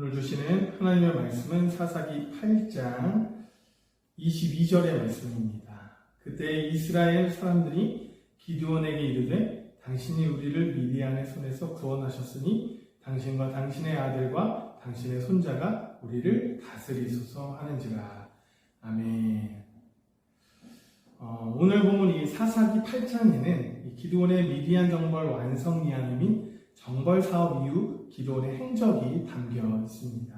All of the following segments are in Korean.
오늘 주시는 하나님의 말씀은 사사기 8장 22절의 말씀입니다. 그때 이스라엘 사람들이 기드온에게 이르되 당신이 우리를 미디안의 손에서 구원하셨으니 당신과 당신의 아들과 당신의 손자가 우리를 다스리소서 하는지라. 아멘. 어, 오늘 보면 이 사사기 8장에는 이 기드온의 미디안 정벌 완성 이야기인 정벌 사업 이후 기도원의 행적이 담겨 있습니다.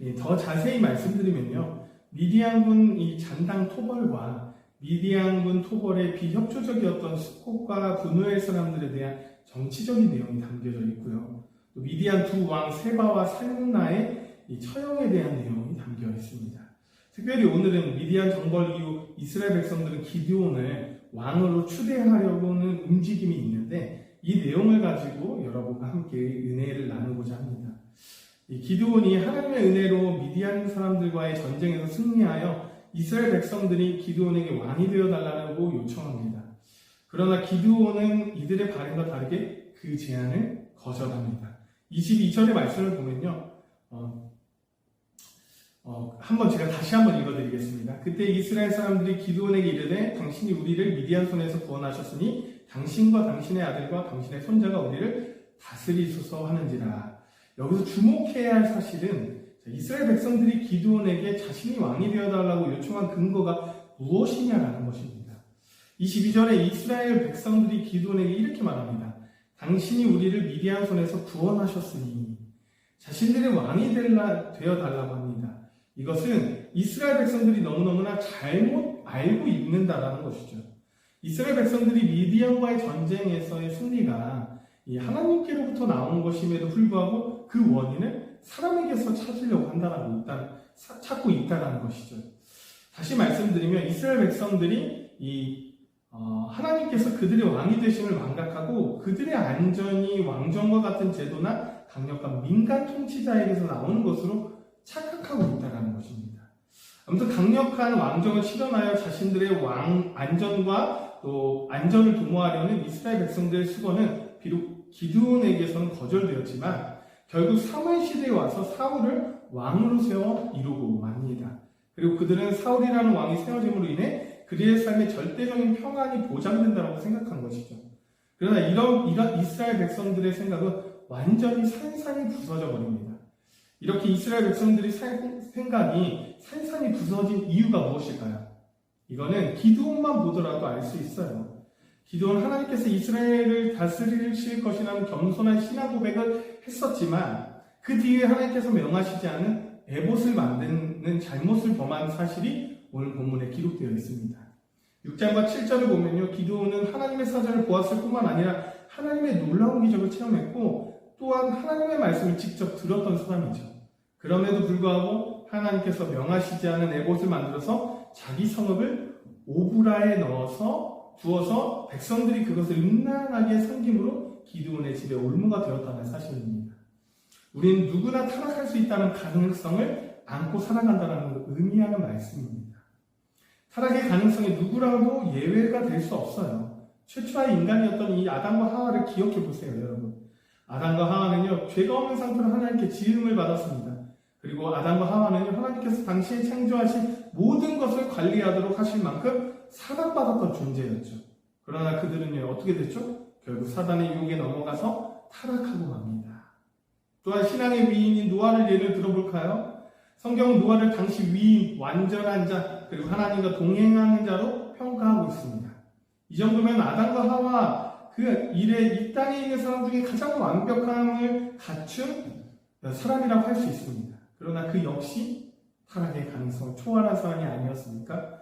예, 더 자세히 말씀드리면요. 미디안군 이 잔당 토벌과 미디안군 토벌의 비협조적이었던 수콧과 분노의 사람들에 대한 정치적인 내용이 담겨져 있고요. 또 미디안 두 왕 세바와 살문나의 이 처형에 대한 내용이 담겨 있습니다. 특별히 오늘은 미디안 정벌 이후 이스라엘 백성들은 기드온을 왕으로 추대하려고는 움직임이 있는데 이 내용을 가지고 여러분과 함께 은혜를 나누고자 합니다. 이 기드온이 하나님의 은혜로 미디안 사람들과의 전쟁에서 승리하여 이스라엘 백성들이 기드온에게 왕이 되어 달라고 요청합니다. 그러나 기드온은 이들의 바램과 다르게 그 제안을 거절합니다. 22절의 말씀을 보면요. 어, 어, 한번 제가 다시 한번 읽어드리겠습니다. 그때 이스라엘 사람들이 기드온에게 이르되 당신이 우리를 미디안 손에서 구원하셨으니 당신과 당신의 아들과 당신의 손자가 우리를 다스리소서 하는지라. 여기서 주목해야 할 사실은 이스라엘 백성들이 기드온에게 자신이 왕이 되어달라고 요청한 근거가 무엇이냐라는 것입니다. 22절에 이스라엘 백성들이 기드온에게 이렇게 말합니다. 당신이 우리를 미디안 손에서 구원하셨으니 자신들의 왕이 되어달라고 합니다. 이것은 이스라엘 백성들이 너무너무나 잘못 알고 있는다라는 것이죠. 이스라엘 백성들이 미디안과의 전쟁에서의 승리가 하나님께로부터 나온 것임에도 불구하고 그 원인을 사람에게서 찾으려고 한다라고 있다, 찾고 있다라는 것이죠. 다시 말씀드리면 이스라엘 백성들이 이 어, 하나님께서 그들의 왕이 되심을 망각하고 그들의 안전이 왕정과 같은 제도나 강력한 민간 통치자에게서 나오는 것으로 착각하고 있다는 것입니다. 아무튼 강력한 왕정을 실현하여 자신들의 왕 안전과 또 안전을 도모하려는 이스라엘 백성들의 수고는 비록 기드온에게서는 거절되었지만 결국 사무엘 시대에 와서 사울을 왕으로 세워 이루고 맙니다. 그리고 그들은 사울이라는 왕이 세워짐으로 인해 그들의 삶의 절대적인 평안이 보장된다고 생각한 것이죠. 그러나 이런, 이런 이스라엘 백성들의 생각은 완전히 산산이 부서져 버립니다. 이렇게 이스라엘 백성들이 생각이 산산이 부서진 이유가 무엇일까요? 이거는 기드온만 보더라도 알 수 있어요. 기드온 하나님께서 이스라엘을 다스리실 것이라는 겸손한 신앙 고백을 했었지만 그 뒤에 하나님께서 명하시지 않은 에봇을 만드는 잘못을 범한 사실이 오늘 본문에 기록되어 있습니다. 6장과 7절을 보면요. 기드온은 하나님의 사전을 보았을 뿐만 아니라 하나님의 놀라운 기적을 체험했고 또한 하나님의 말씀을 직접 들었던 사람이죠. 그럼에도 불구하고 하나님께서 명하시지 않은 에봇을 만들어서 자기 성읍을 오브라에 넣어서 두어서 백성들이 그것을 음란하게 섬김으로 기드온의 집에 올무가 되었다는 사실입니다. 우리는 누구나 타락할 수 있다는 가능성을 안고 살아간다는 걸 의미하는 말씀입니다. 타락의 가능성이 누구라도 예외가 될 수 없어요. 최초의 인간이었던 이 아담과 하와를 기억해 보세요, 여러분. 아담과 하와는요, 죄가 없는 상태로 하나님께 지음을 받았습니다. 그리고 아담과 하와는요, 하나님께서 당신이 창조하신 모든 것을 관리하도록 하실 만큼 사랑받았던 존재였죠. 그러나 그들은요, 어떻게 됐죠? 결국 사단의 유혹에 넘어가서 타락하고 맙니다. 또한 신앙의 위인인 노아를 예를 들어볼까요? 성경은 노아를 당시 위인, 완전한 자, 그리고 하나님과 동행하는 자로 평가하고 있습니다. 이 정도면 아담과 하와 그 일에 이 땅에 있는 사람 중에 가장 완벽함을 갖춘 사람이라고 할 수 있습니다. 그러나 그 역시 타락의 가능성 초월한 사람이 아니었습니까?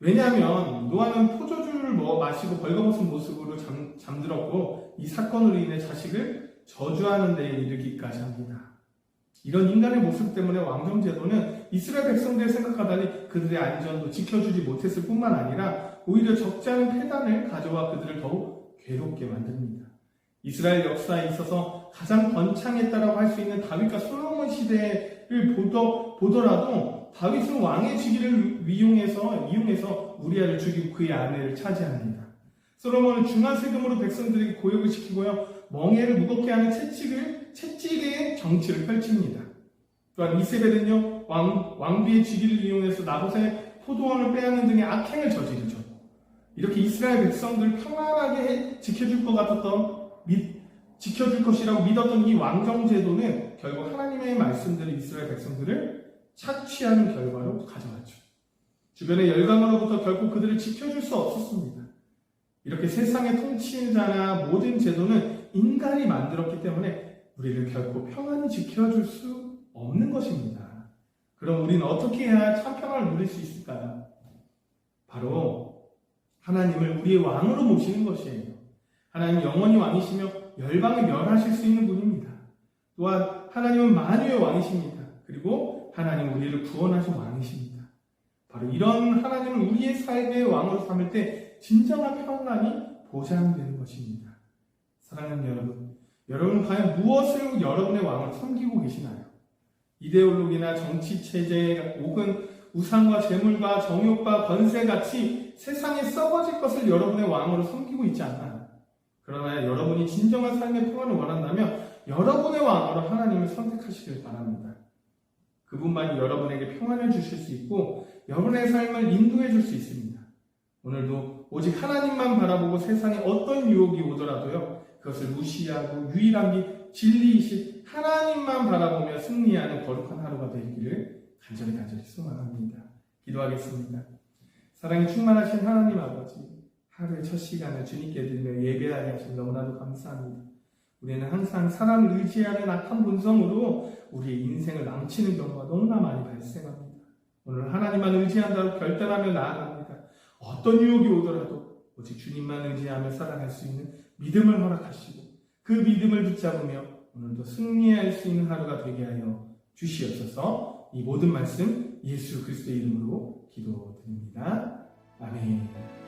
왜냐하면 노아는 포도주를 뭐 마시고 벌거벗은 모습으로 잠, 잠들었고 이 사건으로 인해 자식을 저주하는 데에 이르기까지 합니다. 이런 인간의 모습 때문에 왕정제도는 이스라엘 백성들의 생각과 달리 그들의 안전도 지켜주지 못했을 뿐만 아니라 오히려 적지 않은 폐단을 가져와 그들을 더욱 괴롭게 만듭니다. 이스라엘 역사에 있어서 가장 번창했다라고 할 수 있는 다윗과 솔로몬 시대를 보더, 보더라도 다윗은 왕의 직위를 이용해서 이용해서 우리아를 죽이고 그의 아내를 차지합니다. 솔로몬은 중한 세금으로 백성들에게 고역을 시키고요 멍해를 무겁게 하는 채찍을 채찍의 정치를 펼칩니다. 또한 이세벨은요 왕, 왕비의 직위를 이용해서 나봇의 포도원을 빼앗는 등의 악행을 저지르죠. 이렇게 이스라엘 백성들 평안하게 해- 지켜줄 것 같았던 믿, 지켜줄 것이라고 믿었던 이 왕정 제도는 결국 하나님의 말씀대로 이스라엘 백성들을 착취하는 결과로 가져왔죠. 주변의 열강으로부터 결국 그들을 지켜줄 수 없었습니다. 이렇게 세상의 통치자나 모든 제도는 인간이 만들었기 때문에 우리를 결코 평안히 지켜줄 수 없는 것입니다. 그럼 우리는 어떻게 해야 참 평안을 누릴 수 있을까요? 바로 하나님을 우리의 왕으로 모시는 것이에요. 하나님 영원히 왕이시며 열방을 멸하실 수 있는 분입니다. 또한 하나님은 만유의 왕이십니다. 그리고 하나님 우리를 구원하신 왕이십니다. 바로 이런 하나님을 우리의 삶의 왕으로 삼을 때 진정한 평안이 보장되는 것입니다. 사랑하는 여러분, 여러분 과연 무엇을 여러분의 왕을 섬기고 계시나요? 이데올로기나 정치 체제 혹은 우상과 재물과 정욕과 권세 같이 세상에 썩어질 것을 여러분의 왕으로 섬기고 있지 않나요? 그러나 여러분이 진정한 삶의 평안을 원한다면 여러분의 왕으로 하나님을 선택하시길 바랍니다. 그분만이 여러분에게 평안을 주실 수 있고 여러분의 삶을 인도해 줄 수 있습니다. 오늘도 오직 하나님만 바라보고 세상에 어떤 유혹이 오더라도요, 그것을 무시하고 유일한 길, 진리이신 하나님만 바라보며 승리하는 거룩한 하루가 되기를 간절히 간절히 소망합니다. 기도하겠습니다. 사랑이 충만하신 하나님 아버지, 하루의 첫 시간을 주님께 드리며 예배하게 하신 너무나도 감사합니다. 우리는 항상 사람을 의지하는 악한 본성으로 우리의 인생을 망치는 경우가 너무나 많이 발생합니다. 오늘 하나님만 의지한다고 결단하며 나아갑니다. 어떤 유혹이 오더라도 오직 주님만 의지하며 살아갈 수 있는 믿음을 허락하시고 그 믿음을 붙잡으며 오늘도 승리할 수 있는 하루가 되게 하여 주시옵소서 이 모든 말씀 예수 그리스도의 이름으로 기도드립니다. 아멘.